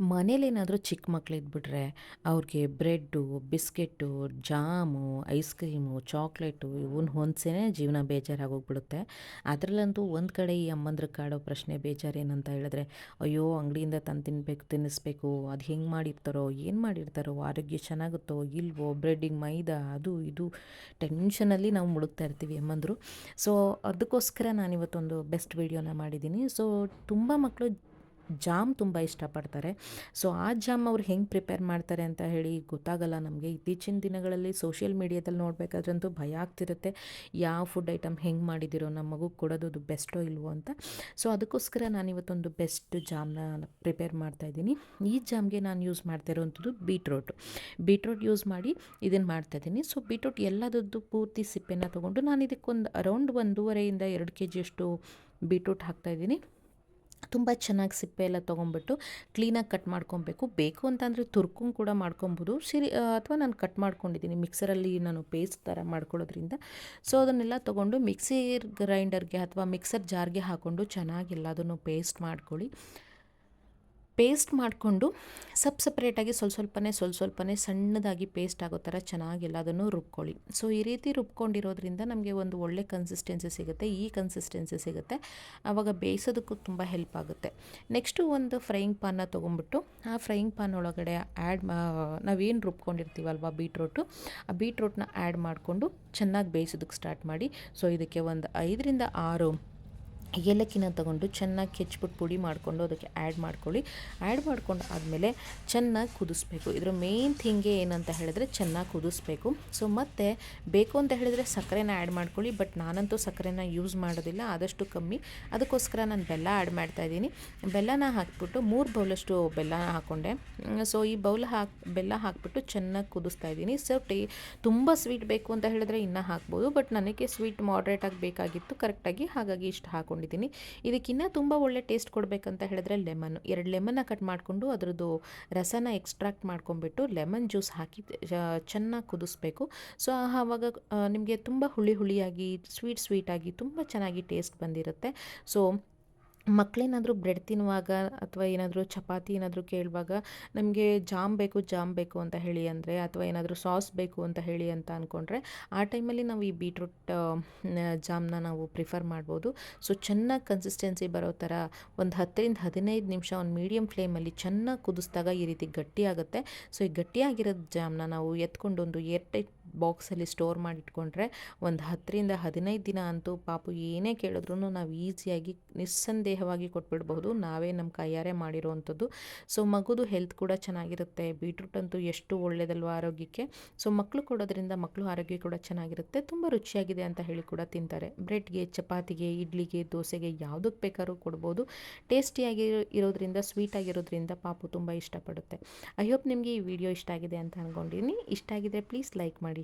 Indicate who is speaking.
Speaker 1: ಮನೇಲೇನಾದರೂ ಚಿಕ್ಕ ಮಕ್ಳು ಇದ್ಬಿಟ್ರೆ ಅವ್ರಿಗೆ bread, biscuit, jam, ice cream, chocolate ಇವನ್ನ ಹೊಂದ್ಸೇ ಜೀವನ ಬೇಜಾರಾಗೋಗ್ಬಿಡುತ್ತೆ. ಅದರಲ್ಲಂತೂ ಒಂದು ಕಡೆ ಈ ಅಮ್ಮಂದ್ರ ಕಾಡೋ ಪ್ರಶ್ನೆ ಬೇಜಾರೇನಂತ ಹೇಳಿದ್ರೆ, ಅಯ್ಯೋ, ಅಂಗಡಿಯಿಂದ ತಂದು ತಿನ್ಬೇಕು, ತಿನ್ನಿಸ್ಬೇಕು, ಅದು ಹೆಂಗೆ ಮಾಡಿರ್ತಾರೋ, ಏನು ಮಾಡಿರ್ತಾರೋ, ಆರೋಗ್ಯ ಚೆನ್ನಾಗುತ್ತೋ, ಇಲ್ವೋ, ಬ್ರೆಡ್ಡಿಗೆ ಮೈದಾ, ಅದು ಇದು, ಟೆನ್ಷನಲ್ಲಿ ನಾವು ಮುಳುಗ್ತಾ ಇರ್ತೀವಿ ಅಮ್ಮಂದರು. ಸೊ ಅದಕ್ಕೋಸ್ಕರ ನಾನಿವತ್ತೊಂದು ಬೆಸ್ಟ್ ವೀಡಿಯೋನ ಮಾಡಿದ್ದೀನಿ. ಸೊ, ತುಂಬ ಮಕ್ಕಳು ಜಾಮ್ ತುಂಬ ಇಷ್ಟಪಡ್ತಾರೆ. ಸೊ ಆ ಜಾಮ್ ಅವ್ರು ಹೆಂಗೆ ಪ್ರಿಪೇರ್ ಮಾಡ್ತಾರೆ ಅಂತ ಹೇಳಿ ಗೊತ್ತಾಗಲ್ಲ ನಮಗೆ. ಇತ್ತೀಚಿನ ದಿನಗಳಲ್ಲಿ ಸೋಷಿಯಲ್ ಮೀಡಿಯಾದಲ್ಲಿ ನೋಡಬೇಕಾದ್ರಂತೂ ಭಯ ಆಗ್ತಿರುತ್ತೆ. ಯಾವ ಫುಡ್ ಐಟಮ್ ಹೆಂಗೆ ಮಾಡಿದಿರೋ, ನಮ್ಮ ಮಗು ಕೊಡೋದು ಅದು ಬೆಸ್ಟೋ ಇಲ್ವೋ ಅಂತ. ಸೊ ಅದಕ್ಕೋಸ್ಕರ ನಾನು ಇವತ್ತೊಂದು ಬೆಸ್ಟ್ ಜಾಮ್ನ ಪ್ರಿಪೇರ್ ಮಾಡ್ತಾ ಇದ್ದೀನಿ. ಈ ಜಾಮ್ಗೆ ನಾನು ಯೂಸ್ ಮಾಡ್ತಾ ಇರೋವಂಥದ್ದು ಬೀಟ್ರೋಟ್ ಬೀಟ್ರೋಟ್ ಯೂಸ್ ಮಾಡಿ ಇದನ್ನು ಮಾಡ್ತಾಯಿದ್ದೀನಿ ಸೊ ಬೀಟ್ರೋಟ್ ಎಲ್ಲದದ್ದು ಪೂರ್ತಿ ಸಿಪ್ಪೆನ ತೊಗೊಂಡು ನಾನು ಇದಕ್ಕೊಂದು ಅರೌಂಡ್ ಒಂದೂವರೆಯಿಂದ ಎರಡು ಕೆ ಜಿಯಷ್ಟು ಬೀಟ್ರೂಟ್ ಹಾಕ್ತಾಯಿದ್ದೀನಿ ತುಂಬ ಚೆನ್ನಾಗಿ ಸಿಪ್ಪೆ ಎಲ್ಲ ತೊಗೊಂಬಿಟ್ಟು ಕ್ಲೀನಾಗಿ ಕಟ್ ಮಾಡ್ಕೊಬೇಕು. ಬೇಕು ಅಂತಂದರೆ ತುರ್ಕೊಂಡು ಕೂಡ ಮಾಡ್ಕೊಬೋದು. ಸಿರಿ ಅಥವಾ ನಾನು ಕಟ್ ಮಾಡ್ಕೊಂಡಿದ್ದೀನಿ ಮಿಕ್ಸರಲ್ಲಿ ನಾನು ಪೇಸ್ಟ್ ಥರ ಮಾಡ್ಕೊಳ್ಳೋದ್ರಿಂದ. ಸೊ, ಅದನ್ನೆಲ್ಲ ತೊಗೊಂಡು ಮಿಕ್ಸಿ ಗ್ರೈಂಡರ್ಗೆ ಅಥವಾ ಮಿಕ್ಸರ್ ಜಾರ್ಗೆ ಹಾಕ್ಕೊಂಡು ಚೆನ್ನಾಗಿ ಎಲ್ಲದನ್ನು ಪೇಸ್ಟ್ ಮಾಡ್ಕೊಳ್ಳಿ. ಪೇಸ್ಟ್ ಮಾಡಿಕೊಂಡು ಸಪ್ ಸಪ್ರೇಟಾಗಿ ಸ್ವಲ್ಪ ಸ್ವಲ್ಪನೇ ಸ್ವಲ್ಪ ಸ್ವಲ್ಪನೇ ಸಣ್ಣದಾಗಿ ಪೇಸ್ಟ್ ಆಗೋ ಥರ ಚೆನ್ನಾಗಿ ಎಲ್ಲದನ್ನು ರುಬ್ಕೊಳ್ಳಿ. ಸೊ ಈ ರೀತಿ ರುಬ್ಕೊಂಡಿರೋದ್ರಿಂದ ನಮಗೆ ಒಂದು ಒಳ್ಳೆ ಕನ್ಸಿಸ್ಟೆನ್ಸಿ ಸಿಗುತ್ತೆ. ಈ ಕನ್ಸಿಸ್ಟೆನ್ಸಿ ಸಿಗುತ್ತೆ. ಆವಾಗ ಬೇಯಿಸೋದಕ್ಕೂ ತುಂಬ ಹೆಲ್ಪ್ ಆಗುತ್ತೆ. ನೆಕ್ಸ್ಟು ಒಂದು ಫ್ರೈಯಿಂಗ್ ಪಾನ್ನ ತೊಗೊಂಬಿಟ್ಟು, ಆ ಫ್ರೈಯಿಂಗ್ ಪಾನ್ ಒಳಗಡೆ ಆ್ಯಡ್ ನಾವೇನು ರುಬ್ಕೊಂಡಿರ್ತೀವಲ್ವ ಬೀಟ್ರೋಟು ಆ ಬೀಟ್ರೋಟ್ನ ಆ್ಯಡ್ ಮಾಡಿಕೊಂಡು ಚೆನ್ನಾಗಿ ಬೇಯಿಸೋದಕ್ಕೆ ಸ್ಟಾರ್ಟ್ ಮಾಡಿ. ಸೊ ಇದಕ್ಕೆ ಒಂದು ಐದರಿಂದ ಆರು ಏಲಕ್ಕಿನ ತಗೊಂಡು ಚೆನ್ನಾಗಿ ಕೆಚ್ಬಿಟ್ಟು ಪುಡಿ ಮಾಡಿಕೊಂಡು ಅದಕ್ಕೆ ಆ್ಯಡ್ ಮಾಡ್ಕೊಳ್ಳಿ. ಆ್ಯಡ್ ಮಾಡ್ಕೊಂಡು ಆದಮೇಲೆ ಚೆನ್ನಾಗಿ ಕುದಿಸ್ಬೇಕು. ಇದರ ಮೇನ್ ಥಿಂಗೆ ಏನಂತ ಹೇಳಿದ್ರೆ ಚೆನ್ನಾಗಿ ಕುದಿಸ್ಬೇಕು. ಸೊ ಮತ್ತೆ ಬೇಕು ಅಂತ ಹೇಳಿದರೆ ಸಕ್ಕರೆನ ಆ್ಯಡ್ ಮಾಡ್ಕೊಳ್ಳಿ ಬಟ್ ನಾನಂತೂ ಸಕ್ಕರೆನ ಯೂಸ್ ಮಾಡೋದಿಲ್ಲ, ಆದಷ್ಟು ಕಮ್ಮಿ. ಅದಕ್ಕೋಸ್ಕರ ನಾನು ಬೆಲ್ಲ ಆ್ಯಡ್ ಮಾಡ್ತಾಯಿದ್ದೀನಿ ಬೆಲ್ಲನ ಹಾಕ್ಬಿಟ್ಟು ಮೂರು ಬೌಲಷ್ಟು ಬೆಲ್ಲನ ಹಾಕ್ಕೊಂಡೆ ಸೊ ಈ ಬೌಲ್ ಹಾಕಿ, ಬೆಲ್ಲ ಹಾಕ್ಬಿಟ್ಟು ಚೆನ್ನಾಗಿ ಕುದಿಸ್ತಾ ಇದ್ದೀನಿ. ಸೊ ಟೇ, ತುಂಬ ಸ್ವೀಟ್ ಬೇಕು ಅಂತ ಹೇಳಿದ್ರೆ ಇನ್ನೂ ಹಾಕ್ಬೋದು ಬಟ್ ನನಗೆ ಸ್ವೀಟ್ ಮಾಡ್ರೇಟಾಗಿ ಬೇಕಾಗಿತ್ತು ಕರೆಕ್ಟಾಗಿ ಹಾಗಾಗಿ ಇಷ್ಟು ಹಾಕ್ಕೊಂಡು ಮಾಡ್ಕೊಂಡಿದ್ದೀನಿ. ಇದಕ್ಕಿನ್ನ ತುಂಬ ಒಳ್ಳೆ ಟೇಸ್ಟ್ ಕೊಡಬೇಕಂತ ಹೇಳಿದ್ರೆ ಲೆಮನ್ ಎರಡು ಲೆಮನ್ನ ಕಟ್ ಮಾಡಿಕೊಂಡು ಅದರದ್ದು ರಸನ ಎಕ್ಸ್ಟ್ರಾಕ್ಟ್ ಮಾಡ್ಕೊಂಡ್ಬಿಟ್ಟು ಲೆಮನ್ ಜ್ಯೂಸ್ ಹಾಕಿ ಚೆನ್ನಾಗಿ ಕುದಿಸ್ಬೇಕು. ಸೊ ಆವಾಗ ನಿಮಗೆ ತುಂಬ ಹುಳಿ ಹುಳಿಯಾಗಿ ಸ್ವೀಟ್ ಸ್ವೀಟಾಗಿ ತುಂಬ ಚೆನ್ನಾಗಿ ಟೇಸ್ಟ್ ಬಂದಿರುತ್ತೆ. ಸೊ ಮಕ್ಕಳೇನಾದರೂ ಬ್ರೆಡ್ ತಿನ್ನುವಾಗ ಅಥವಾ ಏನಾದರೂ ಚಪಾತಿ ಏನಾದರೂ ಕೇಳುವಾಗ, ನಮಗೆ ಜಾಮ್ ಬೇಕು ಜಾಮ್ ಬೇಕು ಅಂತ ಹೇಳಿ ಅಂದರೆ, ಅಥವಾ ಏನಾದರೂ ಸಾಸ್ ಬೇಕು ಅಂತ ಹೇಳಿ ಅಂತ ಅಂದ್ಕೊಂಡ್ರೆ ಆ ಟೈಮಲ್ಲಿ ನಾವು ಈ ಬೀಟ್ರೂಟ್ ಜಾಮ್ನ ನಾವು ಪ್ರಿಫರ್ ಮಾಡ್ಬೋದು. ಸೊ, ಚೆನ್ನಾಗಿ ಕನ್ಸಿಸ್ಟೆನ್ಸಿ ಬರೋ ಥರ ಒಂದು ಹತ್ತರಿಂದ ಹದಿನೈದು ನಿಮಿಷ ಒಂದು ಮೀಡಿಯಮ್ ಫ್ಲೇಮಲ್ಲಿ ಚೆನ್ನಾಗಿ ಕುದಿಸಿದಾಗ ಈ ರೀತಿ ಗಟ್ಟಿಯಾಗುತ್ತೆ. ಸೊ, ಈ ಗಟ್ಟಿಯಾಗಿರೋ ಜಾಮ್ನ ನಾವು ಎತ್ಕೊಂಡು ಒಂದು ಏರ್ ಟೈಟ್ ಬಾಕ್ಸಲ್ಲಿ ಸ್ಟೋರ್ ಮಾಡಿಟ್ಕೊಂಡ್ರೆ ಒಂದು ಹತ್ತರಿಂದ ಹದಿನೈದು ದಿನ ಅಂತೂ ಪಾಪು ಏನೇ ಕೇಳಿದ್ರೂ ನಾವು ಈಸಿಯಾಗಿ ನಿಸ್ಸಂದೇಹವಾಗಿ ಕೊಟ್ಬಿಡ್ಬಹುದು. ನಾವೇ ನಮ್ಮ ಕೈಯಾರೆ ಮಾಡಿರೋವಂಥದ್ದು ಸೊ, ಮಗುದು ಹೆಲ್ತ್ ಕೂಡ ಚೆನ್ನಾಗಿರುತ್ತೆ. ಬೀಟ್ರೂಟ್ ಅಂತೂ ಎಷ್ಟು ಒಳ್ಳೆಯದಲ್ವ ಆರೋಗ್ಯಕ್ಕೆ. ಸೊ ಮಕ್ಕಳು ಕೊಡೋದ್ರಿಂದ ಮಕ್ಕಳು ಆರೋಗ್ಯ ಕೂಡ ಚೆನ್ನಾಗಿರುತ್ತೆ. ತುಂಬ ರುಚಿಯಾಗಿದೆ ಅಂತ ಹೇಳಿ ಕೂಡ ತಿಂತಾರೆ. ಬ್ರೆಡ್ಗೆ, ಚಪಾತಿಗೆ, ಇಡ್ಲಿಗೆ, ದೋಸೆಗೆ ಯಾವುದಕ್ಕೆ ಬೇಕಾದ್ರೂ ಕೊಡ್ಬೋದು. ಟೇಸ್ಟಿಯಾಗಿ ಇರೋದ್ರಿಂದ ಸ್ವೀಟ್ ಆಗಿರೋದ್ರಿಂದ ಪಾಪು ತುಂಬ ಇಷ್ಟಪಡುತ್ತೆ. ಐ ಹೋಪ್ ನಿಮಗೆ ಈ ವಿಡಿಯೋ ಇಷ್ಟ ಆಗಿದೆ ಅಂತ ಅಂದ್ಕೊಂಡಿದ್ದೀನಿ ಇಷ್ಟ ಆಗಿದ್ರೆ ಪ್ಲೀಸ್ ಲೈಕ್ ಮಾಡಿ